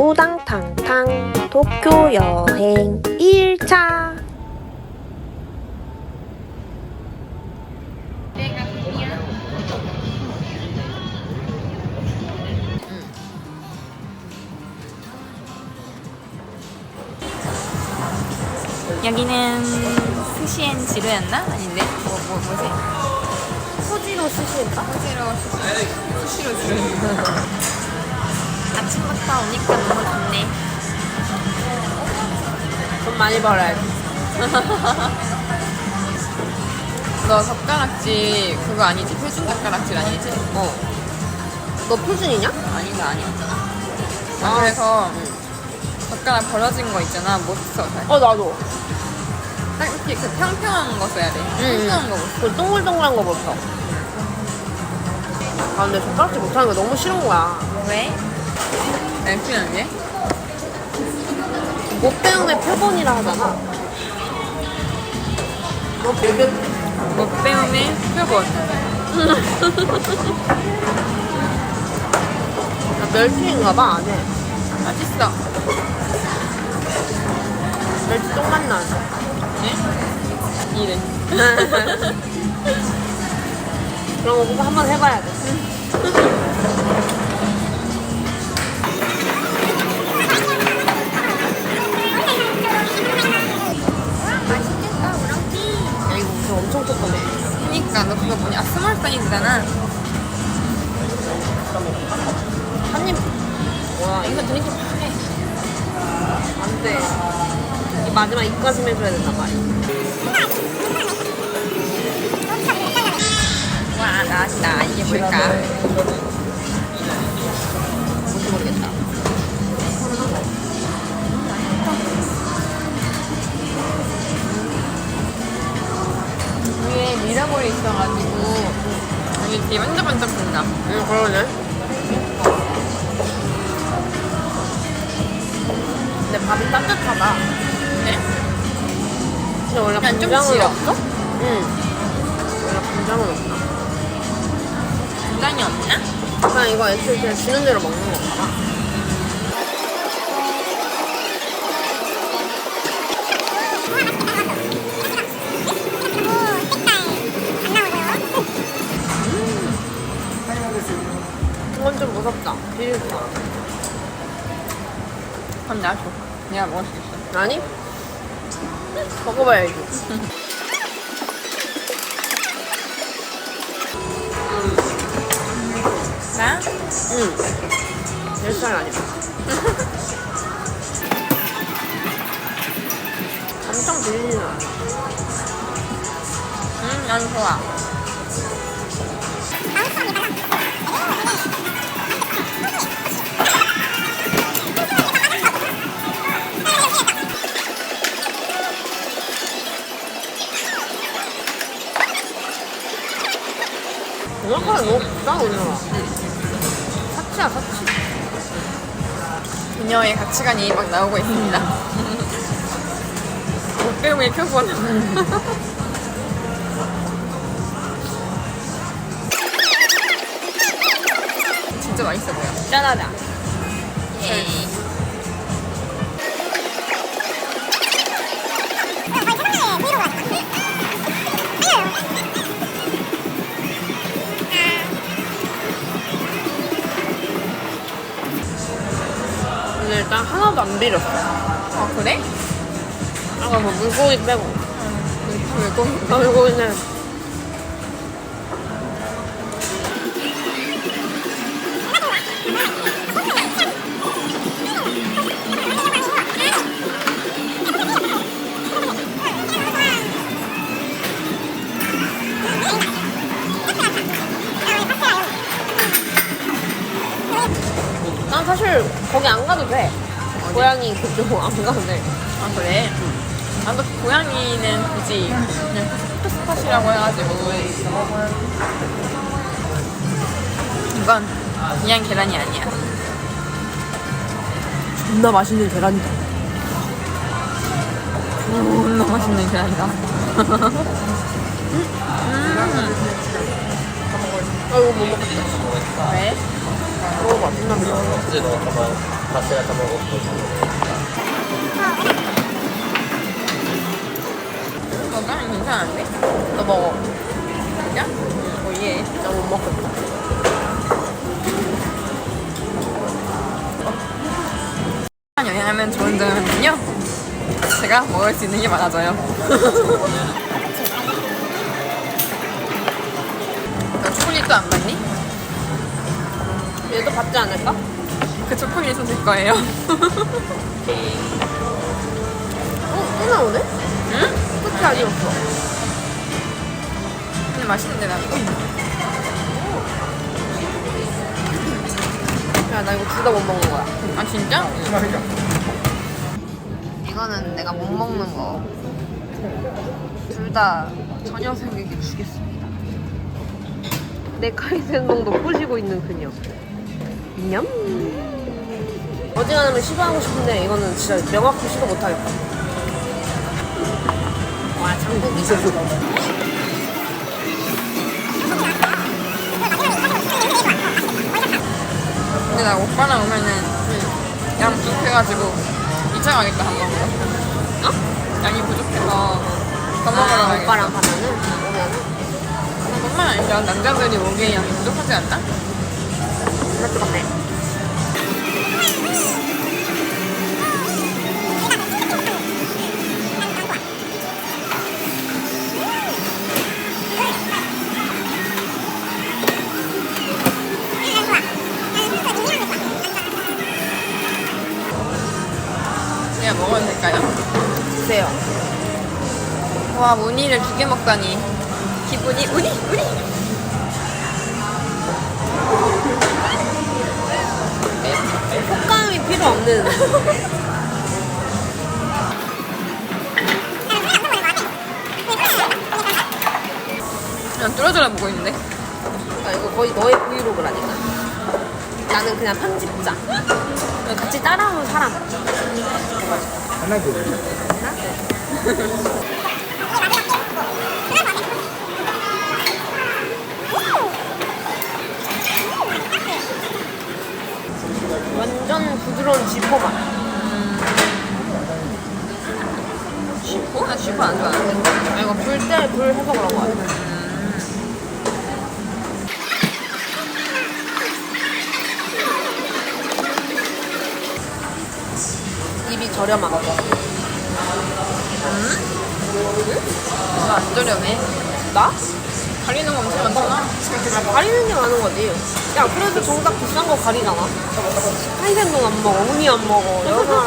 우당탕탕 도쿄 여행 1차 여기는 스시엔 지루였나? 아닌데? 뭐, 뭐, 뭐지? 소지로 스시인가? 스시로, 스시로 지루. 아침부터 오니까 너무 좋네. 돈 많이 벌어야지 너 젓가락질 그거 아니지? 표준 젓가락질 아니지? 어. 너 표준이냐? 아니다, 아니야. 아, 그래서 젓가락 벌어진 거 있잖아. 못 써. 잘. 어 나도 딱 이렇게 그 평평한 거 써야 돼. 응. 평평한 거 못 써. 그 동글동글한 거 못 써 아 근데 젓가락질 못하는 거 너무 싫은 거야 왜? 엠피는 게? 못 배움의 표본이라 하잖아 너 배배 못 배움의 표본. 아, 멸치인가 봐 안에 맛있어. 멸치 똥맛 나 네? 이래. 그런 거꼭 한번 해봐야 돼 그니까 너 그거 뭐냐? 스몰 사이즈잖아. 한 입 와 이거 되게 파해 안 돼 이 마지막 입가심 해줘야 된단 말이야 와, 나왔다. 이게 뭘까? 미라볼이 있어가지고 여기 뒤에 반짝반짝 된다. 응 그러네 근데 밥이 따뜻하다 네? 근데 원래 그냥 좀 질어. 없어? 응 원래 간장은 없나? 간장이 없나? 그냥 이거 애초에 그냥 주는 대로 먹는 건가 봐 이건 좀 무섭다 비릴까 그럼 나 줘. 내가 먹을 수 있어. 아니? 먹어봐야지 나? 응. 내 스타일 아니야. 엄청 들리진 않아. 응, 난 좋아. 생각보다 너무 비싸, 오늘아. 사치야, 사치. 그녀의 가치관이 막 나오고 있습니다. 못배움의 표본. 진짜 맛있어 보여. 짠하다. 예. 하나도 안 비렸어. 어, 그래? 아까 뭐 물고기 빼고. 물고기. 아, 물고기는. 고양이 그쪽 안 가도 돼. 아, 그래? 나도 고양이는 굳이 그냥 스팟이라고 해가지고. 이건 그냥 계란이 아니야. 존나 맛있는 계란이다. 존나 맛있는 계란이다. 아, 이거 못 먹겠다. 왜? 먹어봐, 존나 맛있어. Passata poco. 어, 나는 괜찮은데? 너 먹어. 진짜? 어, 예. 나못 먹겠다. 한 여행하면 좋은 점은요. 제가 먹을 수 있는 게 많아져요. 얘도 받지 않을까? 그 초콜릿은 제 거예요. 어, 또 나오네? 응? 끝이 아니었어. 근데 맛있는데 나 이거. 야, 나 이거 둘 다 못 먹는 거야. 아 진짜? 이거는 내가 못 먹는 거. 둘 다 저 녀석에게 주겠습니다. 내 카이센동도 꼬시고 있는 그녀. 냠. 어지간하면 시도하고 싶은데 이거는 진짜 명확히 시도 못하겠다. 와, 장국이 있었어. 근데 나 오빠랑 오면은 양 부족해가지고 2차 가겠다 한 번으로. 어? 양이 부족해서 더 먹으러 아. 오빠랑 가면은 오면은 정말 아니야. 남자들이 오기에 양이 부족하지 않나? 나 뜨겁네. 그냥 먹어도 될까요? 주세요. 와 무늬를 두 개 먹다니 기분이 우니 우니 없는. 그냥 뚫어져라 보고 있는데 아, 이거 거의 너의 브이로그라니까. 나는 그냥 편집자. 같이 따라오는 사람. 하나 더. 완전 부드러운 지포 맛. 쥐포? 나 쥐포 안 좋아하는데 아, 이거 불 때 불 해서 그런 거 같아. 입이 저렴한 거. 이거 안 저렴해 나? 가리는 거 엄청 많잖아 아, 가리는 게 많은 거지. 야, 그래도 정작 비싼 거 가리잖아. 하이센동 안 먹어, 우니 안 먹어. 여러.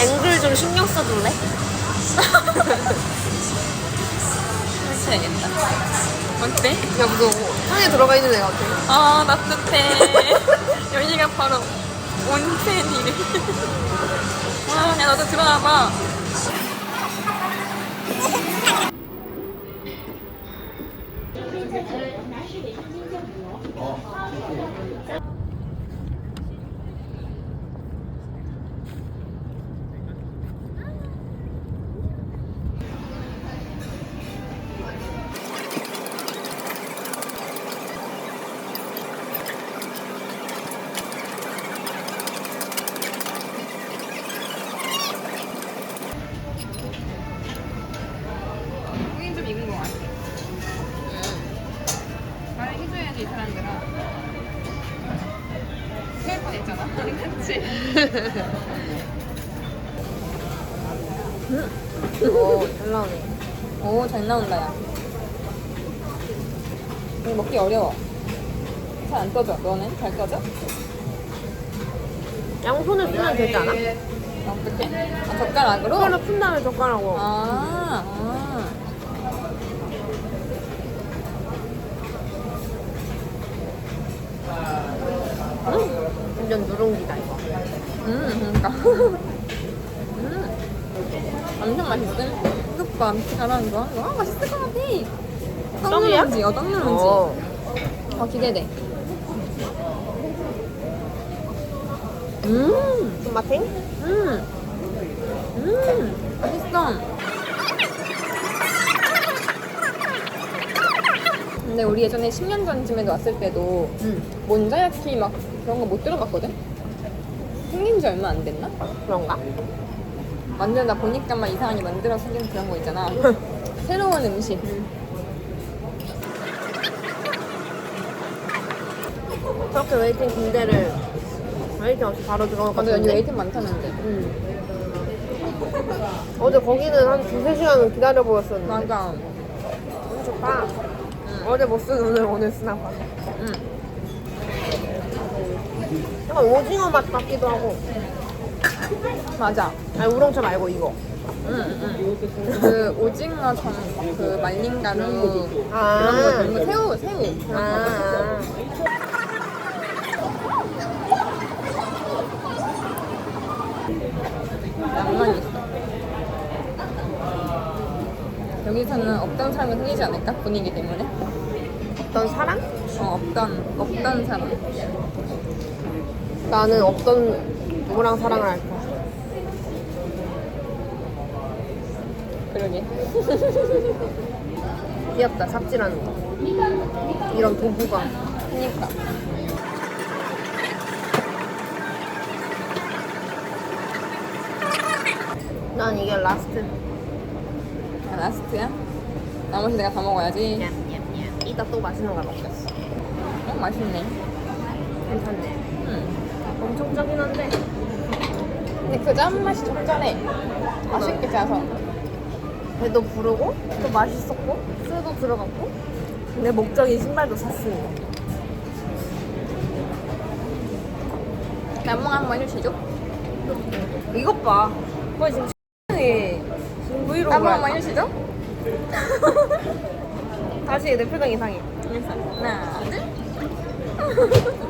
앵글 좀 신경 써줄래? 설치해야겠다. 어때? 야, 무슨 손에 들어가 있는 애 같아. 아 따뜻해 여기가 바로 온천이래. 와 야 너도 들어와봐. 여 오, 잘 나오네. 오, 잘 나온다, 야. 이거 먹기 어려워. 잘 안 떠져. 너는? 잘 떠져? 양손을 쓰면 되지 않아? 어떻게? 아, 젓가락으로? 숟가락 푼 다음에 젓가락으로. 아, 아. 음, 완전 누룽지다, 이거. 음, 그러니까. 음. 엄청 맛있음. 이것 봐, 밑에 잘하는 거. 와, 맛있을 것 같아. 떡 떡이야? 누룽지, 어, 떡 누룽지. 어. 어, 기대돼. 음, 손맛탱? 음. 음. 맛있어. 근데 우리 예전에 10년 전쯤에도 왔을 때도 응. 몬자야키 막 그런 거 못 들어봤거든? 지 얼마 안 됐나? 그런가? 완전 나 보니까만 이상하게 만들어 생긴 그런 거 있잖아. 새로운 음식. 그렇게 웨이팅 군대를 웨이팅 없이 바로 들어올 것 근데 여기 같은데? 웨이팅 많다는데. 응. 어제 거기는 한 두세 시간은 기다려 보였었는데 맞아. 너무 좋다 어제 못쓴 오늘 오늘 쓰나 봐 응. 약간 오징어 맛 같기도 하고 맞아. 아니 우렁차 말고 이거 응, 응. 그 오징어 전그 말린 가루 아. 그런 거 새우 새우 그런 거. 아, 낭만 있어. 여기서는 없던 사람이 생기지 않을까 분위기 때문에. 어떤 사람? 어 없던 없던 사람. 나는 없던 누구랑 사랑을 할까 그러게. 귀엽다 삽질하는 거 이런 도구가 그니까. 난 이게 라스트 아, 라스트야? 나머지 내가 다 먹어야지. 냠냠냠 이따 또 맛있는 걸 먹겠어 어 맛있네. 괜찮네 응. 엄청 짜긴 한데 근데 그 짠맛이 적절해. 맛있게 짜서. 배도 부르고 또 맛있었고 술도 들어갔고 내 목적인 신발도 샀으니까 남몽 한번 해주시죠. 이것 봐 그거 지금 X이 지금 브이로그 남몽 한번 해주시죠. 다시 내 표정 이상해 하나, 둘.